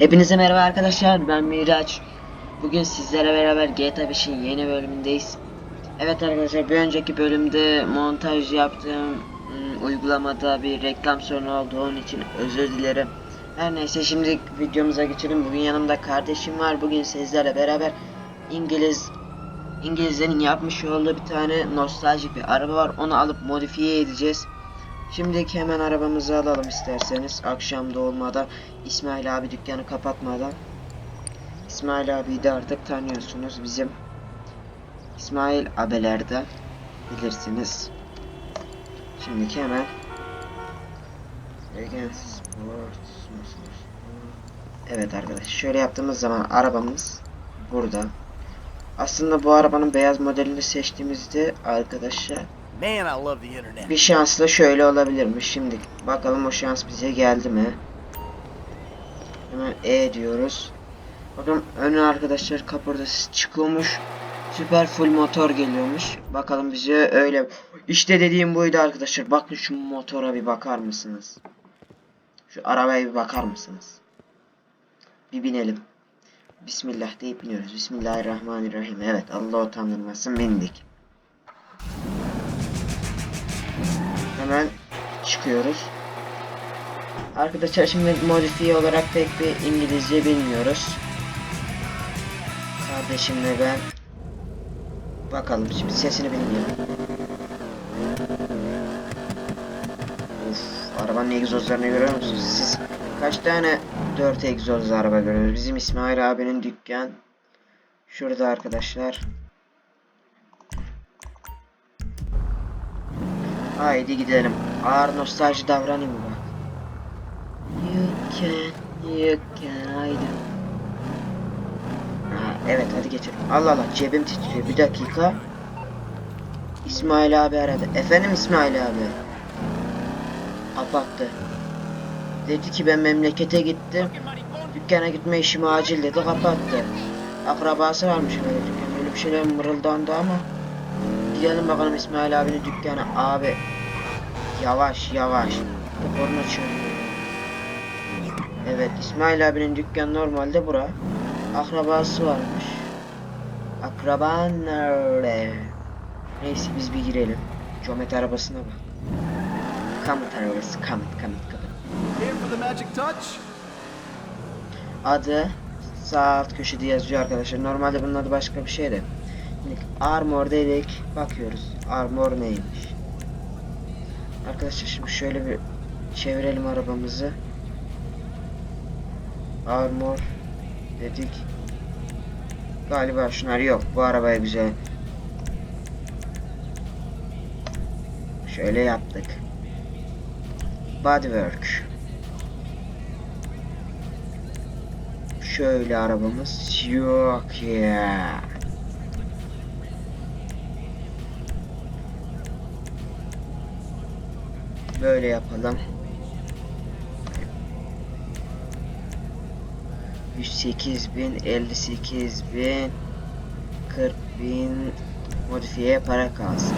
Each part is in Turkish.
Hepinize merhaba arkadaşlar ben Miraç. Bugün sizlere beraber GTA 5'in yeni bölümündeyiz. Evet arkadaşlar bir önceki bölümde montaj yaptığım ım, uygulamada bir reklam sorunu oldu onun için özür dilerim. Her neyse şimdi videomuza geçelim. Bugün yanımda kardeşim var. Bugün sizlerle beraber İngiliz İngilizlerin yapmış olduğu bir tane nostaljik bir araba var. Onu alıp modifiye edeceğiz. Şimdi hemen arabamızı alalım isterseniz. Akşam da İsmail abi dükkanı kapatmadan. İsmail abiyi de artık tanıyorsunuz bizim. İsmail abelerde bilirsiniz. Şimdi hemen Evet arkadaşlar şöyle yaptığımız zaman arabamız burada. Aslında bu arabanın beyaz modelini seçtiğimizde arkadaşlar Man, I love the internet. bir şansla şöyle olabilirmiş. Şimdi bakalım o şans bize geldi mi? Hemen E diyoruz. Bakın önü arkadaşlar kaportası çıkıyormuş. Süper full motor geliyormuş. Bakalım bize öyle. İşte dediğim buydu arkadaşlar. Bakın şu motora bir bakar mısınız? Şu arabaya bir bakar mısınız? Bir binelim. Bismillah deyip biniyoruz. Bismillahirrahmanirrahim. Evet Allah utandırmasın bindik. Çıkıyoruz. Arkadaşlar şimdi modifiye olarak pek bir İngilizce bilmiyoruz. Kardeşimle ben bakalım şimdi sesini bilmiyorum. Uf, arabanın egzozlarını görüyor musunuz? Siz kaç tane 4 egzozlu araba görüyorsunuz? Bizim İsmail abinin dükkan şurada arkadaşlar. Haydi gidelim. Ağır nostalji davranayım bak? You can, you can, haydi. Ha, evet hadi geçelim. Allah Allah cebim titriyor. Bir dakika. İsmail abi aradı. Efendim İsmail abi. Kapattı. Dedi ki ben memlekete gittim. Dükkana gitme işim acil dedi kapattı. Akrabası varmış böyle dükkan. Öyle bir şeyler mırıldandı ama. Gidelim bakalım İsmail abinin dükkana. Abi yavaş yavaş. Korna çığırıyor. Evet İsmail abinin dükkanı normalde bura. Akrabası varmış. Akraban nerede? Neyse biz bir girelim. Comet arabasına bak. Comet arabası, the magic touch? Adı sağ alt köşede yazıyor arkadaşlar. Normalde bunun adı başka bir şeydi. Şimdi armor dedik. Bakıyoruz. Armor neymiş? Arkadaşlar şimdi şöyle bir çevirelim arabamızı. Armor dedik. Galiba şunlar yok. Bu arabaya güzel. Şöyle yaptık. Bodywork. Şöyle arabamız yok ya. Böyle yapalım. 108 bin, 58 bin, 40 bin modifiye para kalsın.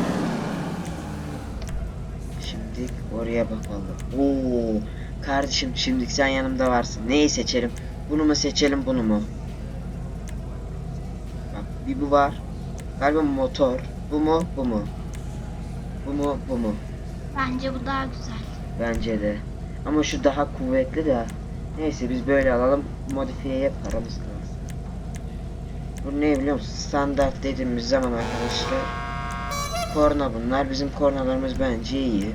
Şimdi oraya bakalım. Oo, kardeşim şimdi sen yanımda varsın. Neyi seçelim? Bunu mu seçelim bunu mu? Bak bir bu var. Galiba motor. Bu mu bu mu? Bu mu bu mu? Bence bu daha güzel. Bence de. Ama şu daha kuvvetli de. Neyse biz böyle alalım. Modifiyeye paramız kalsın. Bu ne biliyor musun? Standart dediğimiz zaman arkadaşlar. Korna bunlar. Bizim kornalarımız bence iyi.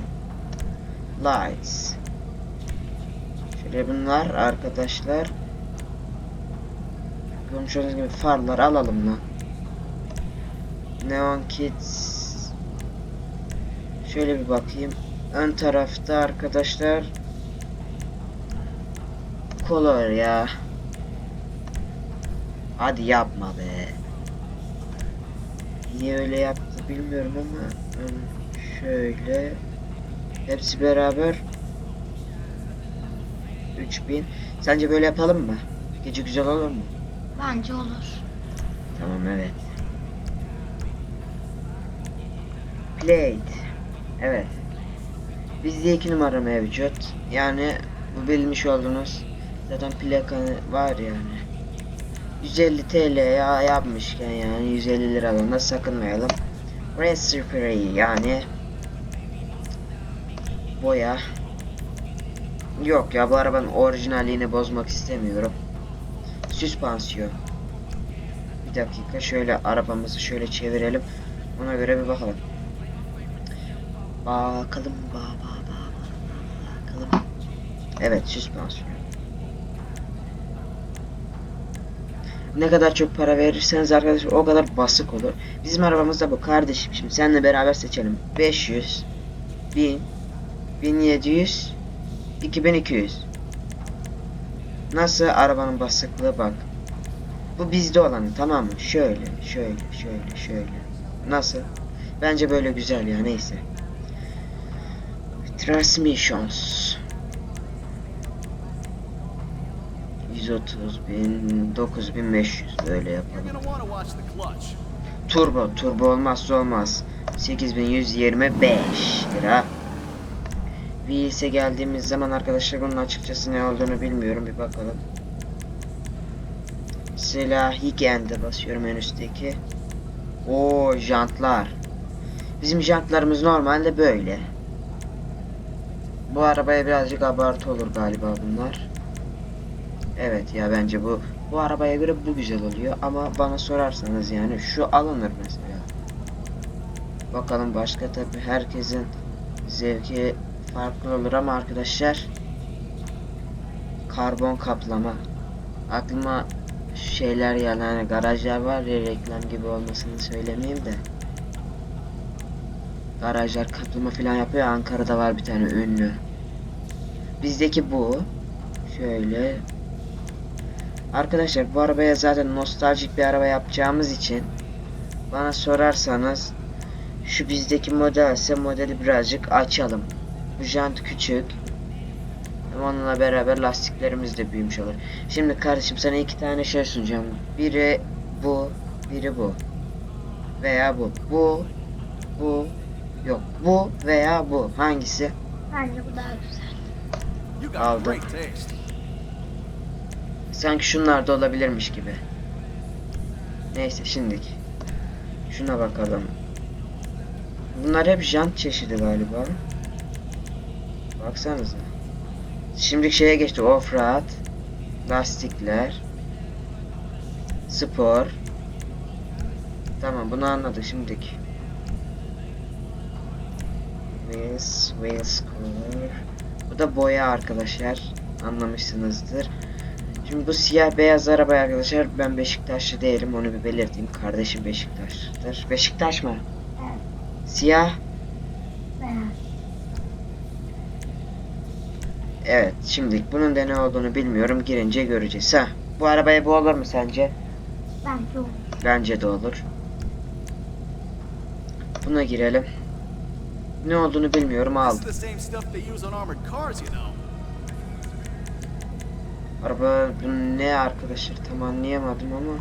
Lights. Şöyle bunlar arkadaşlar. Görmüş olduğunuz gibi farlar alalım lan. Neon Kids. Şöyle bir bakayım. Ön tarafta arkadaşlar. Color ya. Hadi yapma be. Niye öyle yaptı bilmiyorum ama şöyle hepsi beraber 3000 Sence böyle yapalım mı? Gece güzel olur mu? Bence olur. Tamam evet. Plate. Evet. Bizde iki numara mevcut. Yani bu bilmiş olduğunuz Zaten plaka var yani. 150 TL ya yapmışken yani 150 liradan da sakınmayalım. Red Spray yani boya. Yok ya bu arabanın orijinalliğini bozmak istemiyorum. Süspansiyon. Bir dakika şöyle arabamızı şöyle çevirelim. Ona göre bir bakalım. Bakalım ba ba ba ba bakalım. Evet süspansiyon. Ne kadar çok para verirseniz arkadaşlar o kadar basık olur. Bizim arabamız da bu kardeşim. Şimdi seninle beraber seçelim. 500 1000 1700 2200 Nasıl arabanın basıklığı bak. Bu bizde olan tamam mı? Şöyle, şöyle, şöyle, şöyle. Nasıl? Bence böyle güzel ya neyse. Transmissions. 130 bin, 9500 böyle yapalım. Turbo, turbo olmazsa olmaz. 8125 lira. Wheels'e geldiğimiz zaman arkadaşlar bunun açıkçası ne olduğunu bilmiyorum. Bir bakalım. Silah Higand'e basıyorum en üstteki. O jantlar. Bizim jantlarımız normalde böyle. Bu arabaya birazcık abartı olur galiba bunlar. Evet ya bence bu bu arabaya göre bu güzel oluyor ama bana sorarsanız yani şu alınır mesela. Bakalım başka tabi herkesin zevki farklı olur ama arkadaşlar karbon kaplama aklıma şeyler yani garajlar var ya reklam gibi olmasını söylemeyeyim de garajlar kaplama falan yapıyor ya, Ankara'da var bir tane ünlü bizdeki bu şöyle Arkadaşlar bu arabaya zaten nostaljik bir araba yapacağımız için bana sorarsanız şu bizdeki modelse modeli birazcık açalım. Bu jant küçük. Onunla beraber lastiklerimiz de büyümüş olur. Şimdi kardeşim sana iki tane şey sunacağım. Biri bu, biri bu. Veya bu. Bu, bu, yok bu veya bu. Hangisi? Bence bu daha güzel. Aldım. great taste. Sanki şunlar da olabilirmiş gibi. Neyse şimdilik. Şuna bakalım. Bunlar hep jant çeşidi galiba. Baksanıza. Şimdi şeye geçti offroad. Lastikler. Spor. Tamam bunu anladık şimdilik. Wheels, wheels color. Bu da boya arkadaşlar. Anlamışsınızdır. Şimdi bu siyah beyaz araba arkadaşlar ben Beşiktaşlı değilim onu bir belirteyim. Kardeşim Beşiktaşlıdır. Beşiktaş mı? Evet. Siyah. Beyaz. Evet şimdi bunun da ne olduğunu bilmiyorum. Girince göreceğiz. Ha, bu arabaya bu olur mu sence? Bence olur. Bence de olur. Buna girelim. Ne olduğunu bilmiyorum aldım. Araba bu ne arkadaşlar tam anlayamadım ama.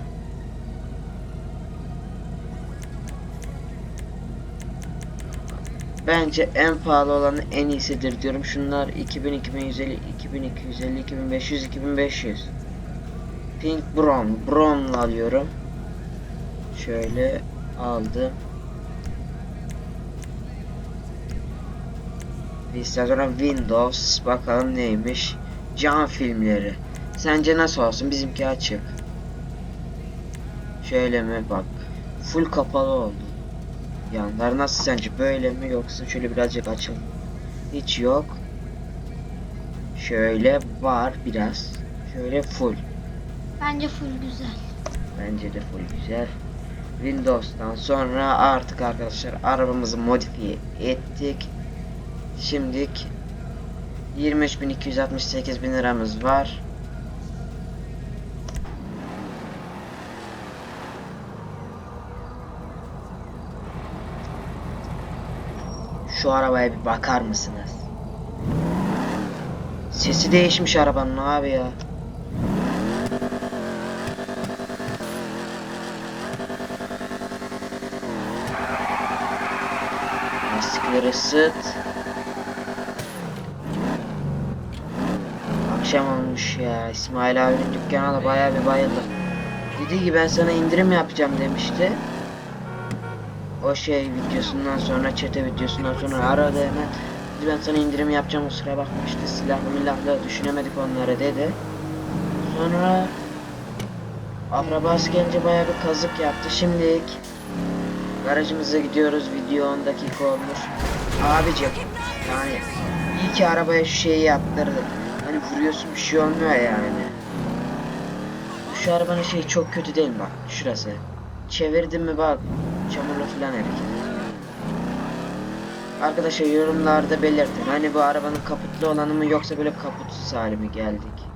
Bence en pahalı olanı en iyisidir diyorum. Şunlar 2000, 2150, 2250, 2500, 2500. Pink Brown. Brown alıyorum. Şöyle aldım. Vista sonra Windows. Bakalım neymiş. Cam filmleri. Sence nasıl olsun? Bizimki açık. Şöyle mi bak. Full kapalı oldu. Yanlar nasıl sence? Böyle mi yoksa şöyle birazcık açıl. Hiç yok. Şöyle var biraz. Şöyle full. Bence full güzel. Bence de full güzel. Windows'tan sonra artık arkadaşlar arabamızı modifiye ettik. Şimdilik 23.268 bin liramız var. Şu arabaya bir bakar mısınız? Sesi değişmiş arabanın abi ya. Lastikleri ısıt. Akşam olmuş ya. İsmail abinin dükkana da bayağı bir bayıldım. Dedi ki ben sana indirim yapacağım demişti. O şey videosundan sonra, çete videosundan sonra aradı hemen. Dedi ben sana indirim yapacağım kusura bakma işte silahlı milahlı düşünemedik onları dedi. Sonra akrabası gelince bayağı bir kazık yaptı. Şimdilik garajımıza gidiyoruz. Video 10 dakika olmuş. Abicim yani iyi ki arabaya şu şeyi yaptırdık. Vuruyorsun bir şey olmuyor yani. Şu arabanın şeyi çok kötü değil mi bak şurası. Çevirdim mi bak çamurlu falan hareket. Arkadaşlar yorumlarda belirtin. Hani bu arabanın kaputlu olanı mı yoksa böyle kaputsuz hali mi geldik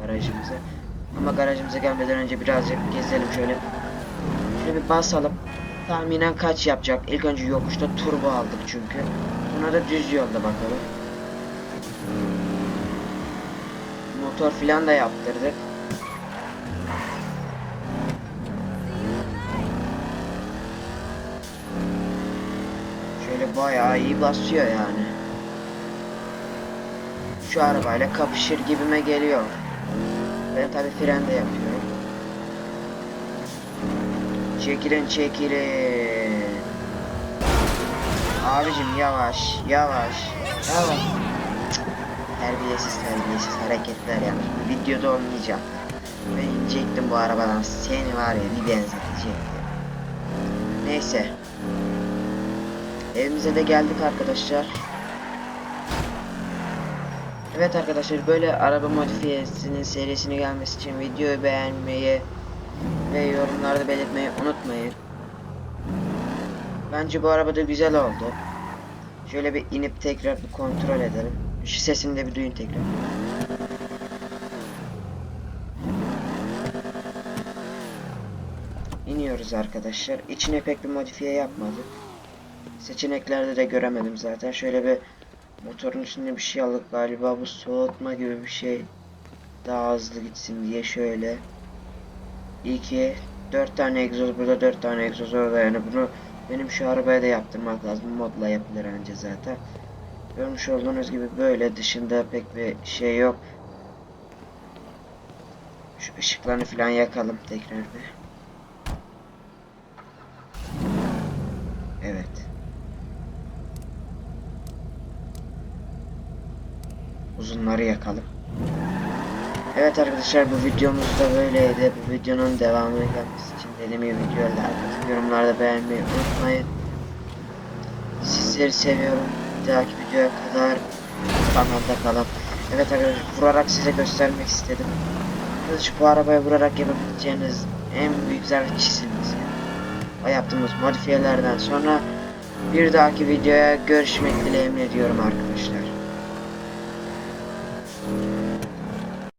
garajımıza. Ama garajımıza gelmeden önce birazcık gezelim şöyle. Şöyle bir basalım. Tahminen kaç yapacak? İlk önce yokuşta turbo aldık çünkü. Sonra da düz yolda bakalım. Motor filan da yaptırdık. Şöyle bayağı iyi basıyor yani. Şu arabayla kapışır gibime geliyor. Ben tabi fren de yapıyorum. Çekilin çekilin. Abicim yavaş yavaş yavaş. Terbiyesiz terbiyesiz hareketler yani. Bu videoda olmayacak. Ben inecektim bu arabadan. Seni var ya bir benzetecektim. Neyse. Evimize de geldik arkadaşlar. Evet arkadaşlar böyle araba modifiyesinin serisini gelmesi için videoyu beğenmeyi ve yorumlarda belirtmeyi unutmayın. Bence bu araba da güzel oldu. Şöyle bir inip tekrar bir kontrol edelim. Şu sesini de bir duyun tekrar. İniyoruz arkadaşlar. İçine pek bir modifiye yapmadık. Seçeneklerde de göremedim zaten. Şöyle bir motorun üstünde bir şey aldık galiba. Bu soğutma gibi bir şey. Daha hızlı gitsin diye şöyle. 2 4 tane egzoz burada 4 tane egzoz orada yani bunu benim şu arabaya da yaptırmak lazım. Modla yapılır önce zaten. Görmüş olduğunuz gibi böyle dışında pek bir şey yok. Şu ışıklarını falan yakalım tekrar bir. Evet. Uzunları yakalım. Evet arkadaşlar bu videomuz da böyleydi. Bu videonun devamını gelmesi için dediğim gibi videoları yorumlarda beğenmeyi unutmayın. Sizleri seviyorum. Bir dahaki videoya kadar kanalda kalın. Evet arkadaşlar vurarak size göstermek istedim. Arkadaşlar bu arabaya vurarak yapabileceğiniz en büyük zarar çizilmesi. O yaptığımız modifiyelerden sonra bir dahaki videoya görüşmek dileğimle diyorum arkadaşlar.